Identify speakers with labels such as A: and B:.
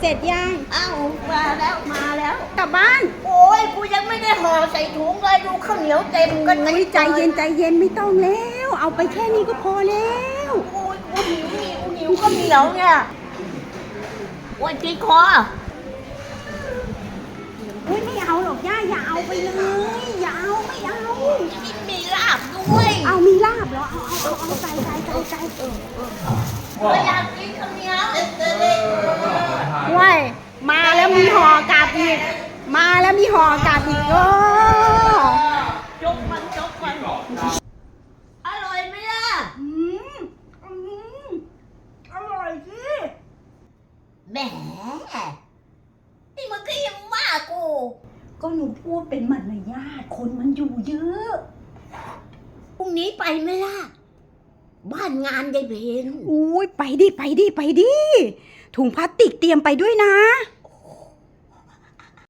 A: เสร็จยัง
B: อ้าวมาแล้วมาแล้ว
A: กลับบ้าน
B: โอ้ยกูยังไม่ได้ห่อใส่ถุงเลยดูข้าวเหนียวเต็มกัน
A: โอ้ยใจเย็นใจเย็นไม่ต้องแล้ว เอาไปแค่นี้ก็พอแล้ว
B: โอ้ยกูหิวนี่กูหิวข้าวเหนียวเนี่ยโอ้ยติดคอ
A: อุ้ยไม่เอาหรอกย่าอย่าเอาไปเลยอย่าเอาไม่เอา
B: กินมีลาบด้วย
A: เอามีลาบเหรอเอาเอาเอาเอาใส่ใส่ใส่ใส่เออ
B: ก็อยากกินข้าวเหนียว
A: ว้ย มาแล้วมีห่อกลับอีก มาแล้วมีห่อกลับอีกโอ้
B: จกมันจกมันอร่อยไหมล่ะ
A: อืมอืมอร่อยสิ
B: แหมนี่มันก็ยังว่ากู
A: ก็หนูพูดเป็นมารยาทคนมันอยู่เยอะ
B: พรุ่งนี้ไปไหมล่ะ บ้านงานยายเพน
A: อุ้ยไปดิไปดิไปดิถุงพลาสติกเตรียมไปด้วยนะ
B: โ